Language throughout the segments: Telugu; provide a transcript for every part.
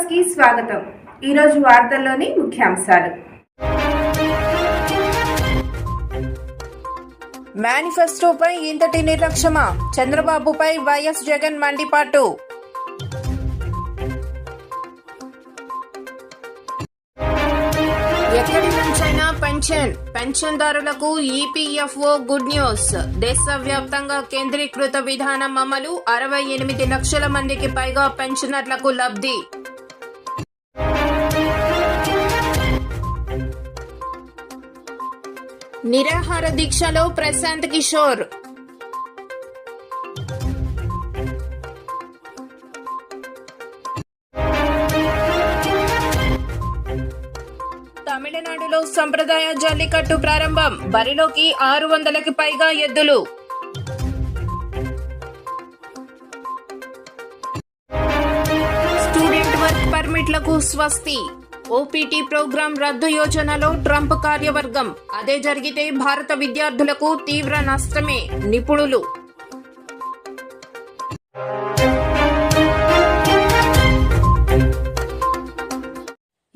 న్యూస్కి స్వాగతం. ఈరోజు వార్తల్లోని ముఖ్యాంశాలు. మేనిఫెస్టోపై ఇంతటి నిర్లక్ష్యమా? చంద్రబాబుపై వైఎస్ జగన్ మండిపాటు. ఎక్కడి నుంచైనా పెన్షన్? పెన్షన్దారులకు ఈపీఎఫ్ఓ గుడ్ న్యూస్. దేశవ్యాప్తంగా కేంద్రీకృత విధానం అమలు అరవై ఎనిమిది లక్షల మందికి పైగా పెన్షనర్లకు లబ్ధి. నిరాహార దీక్షలో ప్రశాంత్ కిషోర్. తమిళనాడులో సంప్రదాయ జల్లికట్టు ప్రారంభం. బరిలోకి ఆరు వందలకి పైగా ఎద్దులు. స్టూడెంట్ వర్క్ పర్మిట్లకు స్వస్తి. ఓపీటీ ప్రోగ్రాం రద్దు యోజనలో ట్రంప్ కార్యవర్గం. అదే జరిగితే భారత విద్యార్థులకు తీవ్ర నష్టమే. నిపుణులు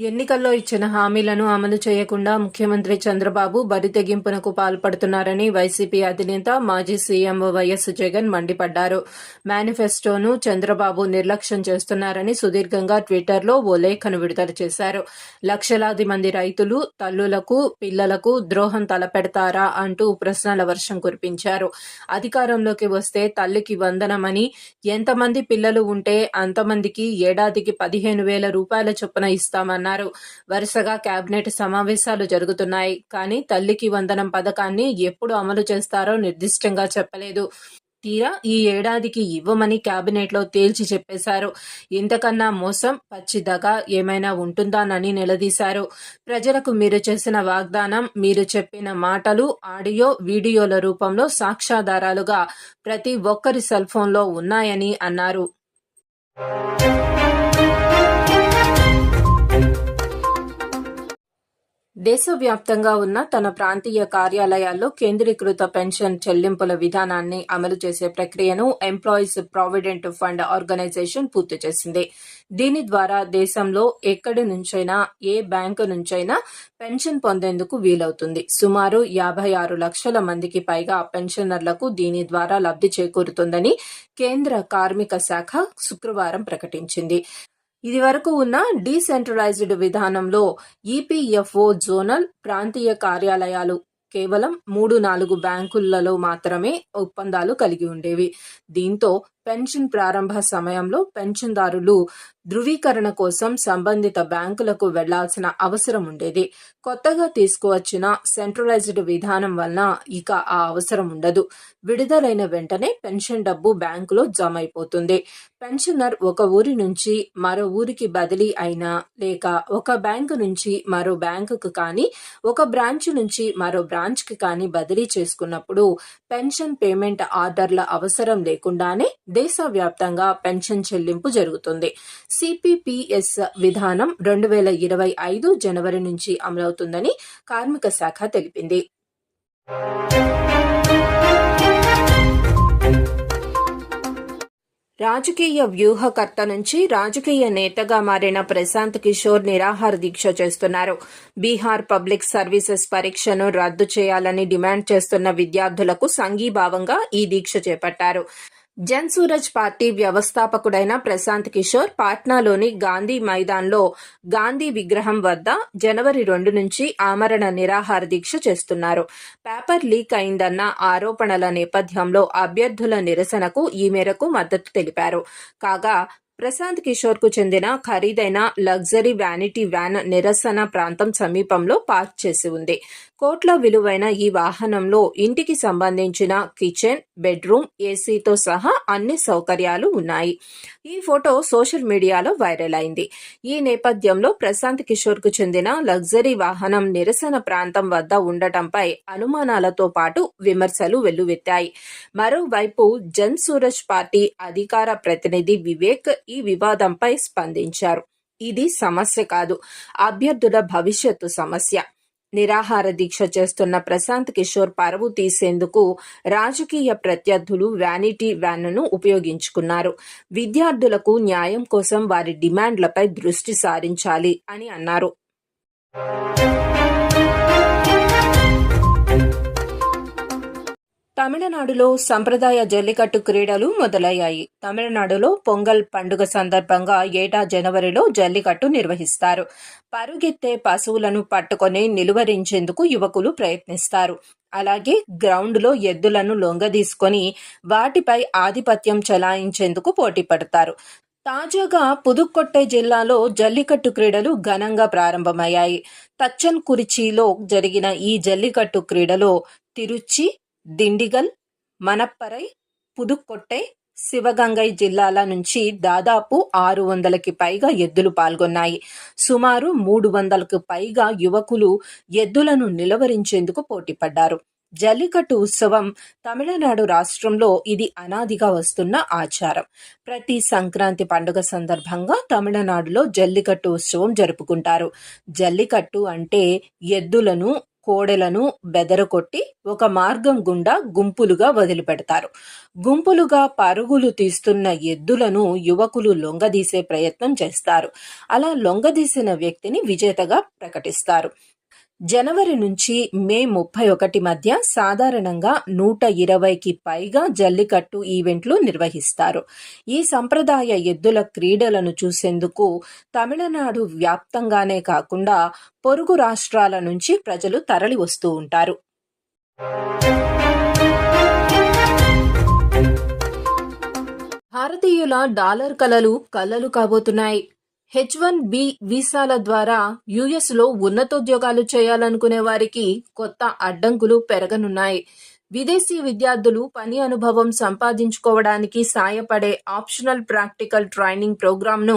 ఎన్నికల్లో ఇచ్చిన హామీలను అమలు చేయకుండా ముఖ్యమంత్రి చంద్రబాబు బరి తెగింపునకు పాల్పడుతున్నారని వైసీపీ అధినేత మాజీ సీఎం వైఎస్ జగన్ మండిపడ్డారు. మేనిఫెస్టోను చంద్రబాబు నిర్లక్ష్యం చేస్తున్నారని సుదీర్ఘంగా ట్విట్టర్లో ఓ లేఖను విడుదల చేశారు. లక్షలాది మంది రైతులు తల్లులకు పిల్లలకు ద్రోహం తలపెడతారా అంటూ ప్రశ్నల వర్షం కురిపించారు. అధికారంలోకి వస్తే తల్లికి వందనమని ఎంతమంది పిల్లలు ఉంటే అంతమందికి ఏడాదికి పదిహేను వేల రూపాయల చొప్పున ఇస్తామన్నారు. వరుసగా కేబినెట్ సమావేశాలు జరుగుతున్నాయి. కానీ తల్లికి వందనం పథకాన్ని ఎప్పుడు అమలు చేస్తారో నిర్దిష్టంగా చెప్పలేదు. తీరా ఈ ఏడాదికి ఇవ్వమని క్యాబినెట్లో తేల్చి చెప్పేశారు. ఇంతకన్నా మోసం పచ్చిదగా ఏమైనా ఉంటుందానని నిలదీశారు. ప్రజలకు మీరు చేసిన వాగ్దానం మీరు చెప్పిన మాటలు ఆడియో వీడియోల రూపంలో సాక్ష్యాధారాలుగా ప్రతి ఒక్కరి సెల్ ఫోన్లో ఉన్నాయని అన్నారు. దేశవ్యాప్తంగా ఉన్న తన ప్రాంతీయ కార్యాలయాల్లో కేంద్రీకృత పెన్షన్ చెల్లింపుల విధానాన్ని అమలు చేసే ప్రక్రియను ఎంప్లాయీస్ ప్రావిడెంట్ ఫండ్ ఆర్గనైజేషన్ పూర్తి చేసింది. దీని ద్వారా దేశంలో ఎక్కడి నుంచైనా ఏ బ్యాంకు నుంచైనా పెన్షన్ పొందేందుకు వీలవుతుంది. సుమారు యాభై ఆరు లక్షల మందికి పైగా పెన్షనర్లకు దీని ద్వారా లబ్ధి చేకూరుతుందని కేంద్ర కార్మిక శాఖ శుక్రవారం ప్రకటించింది. ఇది వరకు ఉన్న డీసెంట్రలైజ్డ్ విధానంలో ఈపీఎఫ్ఓ జోనల్ ప్రాంతీయ కార్యాలయాలు కేవలం మూడు నాలుగు బ్యాంకులలో మాత్రమే ఒప్పందాలు కలిగి ఉండేవి. దీంతో పెన్షన్ ప్రారంభ సమయంలో పెన్షన్దారులు ధృవీకరణ కోసం సంబంధిత బ్యాంకులకు వెళ్ళాల్సిన అవసరం ఉండేది. కొత్తగా తీసుకువచ్చిన సెంట్రలైజ్డ్ విధానం వలన ఇక ఆ అవసరం ఉండదు. విడుదలైన వెంటనే పెన్షన్ డబ్బు బ్యాంకులో జమ అయిపోతుంది పెన్షనర్ ఒక ఊరి నుంచి మరో ఊరికి బదిలీ అయినా లేక ఒక బ్యాంకు నుంచి మరో బ్యాంకుకు కానీ ఒక బ్రాంచ్ నుంచి మరో బ్రాంచ్కి కానీ బదిలీ చేసుకున్నప్పుడు పెన్షన్ పేమెంట్ ఆర్డర్ల అవసరం లేకుండానే దేశవ్యాప్తంగా పెన్షన్ చెల్లింపు జరుగుతుంది. సిపిపిఎస్ విధానం రెండు వేల ఇరవై ఐదు జనవరి నుంచి అమలవుతుందని కార్మిక శాఖ తెలిపింది. రాజకీయ వ్యూహకర్త నుంచి రాజకీయ నేతగా మారిన ప్రశాంత్ కిషోర్ నిరాహార దీక్ష చేస్తున్నారు. బీహార్ పబ్లిక్ సర్వీసెస్ పరీక్షను రద్దు చేయాలని డిమాండ్ చేస్తున్న విద్యార్థులకు సంఘీభావంగా ఈ దీక్ష చేపట్టారు. జన్ సూరజ్ పార్టీ వ్యవస్థాపకుడైన ప్రశాంత్ కిషోర్ పాట్నాలోని గాంధీ మైదాన్లో గాంధీ విగ్రహం వద్ద జనవరి రెండు నుంచి ఆమరణ నిరాహార దీక్ష చేస్తున్నారు. పేపర్ లీక్ అయిందన్న ఆరోపణల నేపథ్యంలో అభ్యర్థుల నిరసనకు ఈ మేరకు మద్దతు తెలిపారు. కాగా ప్రశాంత్ కిషోర్కు చెందిన ఖరీదైన లగ్జరీ వ్యానిటీ వ్యాన్ నిరసన ప్రాంతం సమీపంలో పార్క్ చేసి ఉంది. కోట్ల విలువైన ఈ వాహనంలో ఇంటికి సంబంధించిన కిచెన్ బెడ్రూమ్ ఏసీతో సహా అన్ని సౌకర్యాలు ఉన్నాయి. ఈ ఫోటో సోషల్ మీడియాలో వైరల్ అయింది. ఈ నేపథ్యంలో ప్రశాంత్ కిషోర్కు చెందిన లగ్జరీ వాహనం నిరసన ప్రాంతం వద్ద ఉండటంపై అనుమానాలతో పాటు విమర్శలు వెల్లువెత్తాయి. మరోవైపు జన్ సూరజ్ పార్టీ అధికార ప్రతినిధి వివేక్ ఈ వివాదంపై స్పందించారు. ఇది సమస్య కాదు. అభ్యర్థుల భవిష్యత్తు సమస్య. నిరాహార దీక్ష చేస్తున్న ప్రశాంత్ కిషోర్ పరువు తీసేందుకు రాజకీయ ప్రత్యర్థులు వ్యానిటీ వ్యాన్ను ఉపయోగించుకున్నారు. విద్యార్థులకు న్యాయం కోసం వారి డిమాండ్లపై దృష్టి సారించాలి అని అన్నారు. తమిళనాడులో సంప్రదాయ జల్లికట్టు క్రీడలు మొదలయ్యాయి. తమిళనాడులో పొంగల్ పండుగ సందర్భంగా ఏటా జనవరిలో జల్లికట్టు నిర్వహిస్తారు. పరుగెత్తే పశువులను పట్టుకొని నిలువరించేందుకు యువకులు ప్రయత్నిస్తారు. అలాగే గ్రౌండ్లో ఎద్దులను లొంగదీసుకొని వాటిపై ఆధిపత్యం చెలాయించేందుకు పోటీ పడతారు తాజాగా పుదుక్కొట్టై జిల్లాలో జల్లికట్టు క్రీడలు ఘనంగా ప్రారంభమయ్యాయి. తచ్చన్ కురిచిలో జరిగిన ఈ జల్లికట్టు క్రీడలో తిరుచి దిండిగల్ మనప్పరై పుదుక్కొట్టై శివగంగై జిల్లాల నుంచి దాదాపు ఆరు వందలకి పైగా ఎద్దులు పాల్గొన్నాయి. సుమారు మూడు వందలకు పైగా యువకులు ఎద్దులను నిలవరించేందుకు పోటీపడ్డారు. జల్లికట్టు ఉత్సవం తమిళనాడు రాష్ట్రంలో ఇది అనాదిగా వస్తున్న ఆచారం. ప్రతి సంక్రాంతి పండుగ సందర్భంగా తమిళనాడులో జల్లికట్టు ఉత్సవం జరుపుకుంటారు. జల్లికట్టు అంటే ఎద్దులను కోడెలను బెదరకొట్టి ఒక మార్గం గుండా గుంపులుగా వదిలిపెడతారు. గుంపులుగా పరుగులు తీస్తున్న ఎద్దులను యువకులు లొంగదీసే ప్రయత్నం చేస్తారు. అలా లొంగదీసిన వ్యక్తిని విజేతగా ప్రకటిస్తారు. జనవరి నుంచి మే ముప్పై ఒకటి మధ్య సాధారణంగా నూట ఇరవైకి పైగా జల్లికట్టు ఈవెంట్లు నిర్వహిస్తారు. ఈ సంప్రదాయ ఎద్దుల క్రీడలను చూసేందుకు తమిళనాడు వ్యాప్తంగానే కాకుండా పొరుగు రాష్ట్రాల నుంచి ప్రజలు తరలి వస్తూ ఉంటారు. భారతీయుల డాలర్ కలలు కలలు కాబోతున్నాయి. హెచ్ వన్ బి వీసాల ద్వారా యుఎస్లో ఉన్నతోద్యోగాలు చేయాలనుకునే వారికి కొత్త అడ్డంకులు పెరగనున్నాయి. విదేశీ విద్యార్థులు పని అనుభవం సంపాదించుకోవడానికి సాయపడే ఆప్షనల్ ప్రాక్టికల్ ట్రైనింగ్ ప్రోగ్రాంను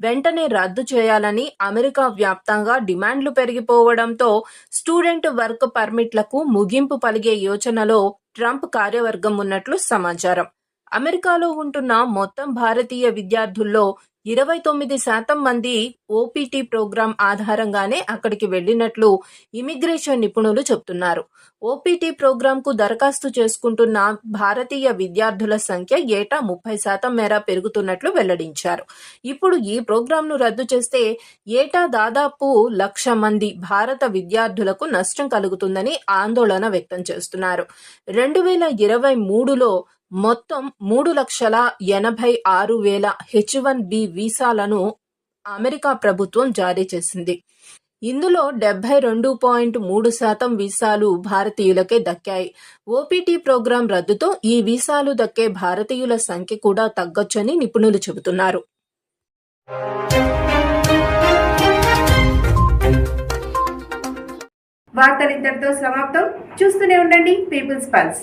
వెంటనే రద్దు చేయాలని అమెరికా వ్యాప్తంగా డిమాండ్లు పెరిగిపోవడంతో స్టూడెంట్ వర్క్ పర్మిట్లకు ముగింపు పలిగే యోచనలో ట్రంప్ కార్యవర్గం ఉన్నట్లు సమాచారం. అమెరికాలో ఉంటున్న మొత్తం భారతీయ విద్యార్థుల్లో ఇరవై తొమ్మిది శాతం మంది ఓపీటీ ప్రోగ్రాం ఆధారంగానే అక్కడికి వెళ్ళినట్లు ఇమిగ్రేషన్ నిపుణులు చెబుతున్నారు. ఓపీటీ ప్రోగ్రాంకు దరఖాస్తు చేసుకుంటున్న భారతీయ విద్యార్థుల సంఖ్య ఏటా ముప్పై శాతం మేర పెరుగుతున్నట్లు వెల్లడించారు. ఇప్పుడు ఈ ప్రోగ్రాంను రద్దు చేస్తే ఏటా దాదాపు లక్ష మంది భారత విద్యార్థులకు నష్టం కలుగుతుందని ఆందోళన వ్యక్తం చేస్తున్నారు. రెండు వేల ఇరవై మూడులో మొత్తం మూడు లక్షల ఎనభై ఆరు వేల హెచ్ వన్ బి వీసాలను అమెరికా ప్రభుత్వం జారీ చేసింది. ఇందులో డెబ్బై రెండు పాయింట్ మూడు శాతం వీసాలు భారతీయులకే దక్కాయి. ఓపీటీ ప్రోగ్రాం రద్దుతో ఈ వీసాలు దక్కే భారతీయుల సంఖ్య కూడా తగ్గొచ్చని నిపుణులు చెబుతున్నారు. వార్తలు ఇంతటితో సమాప్తం. చూస్తూనే ఉండండి పీపుల్స్ పల్స్.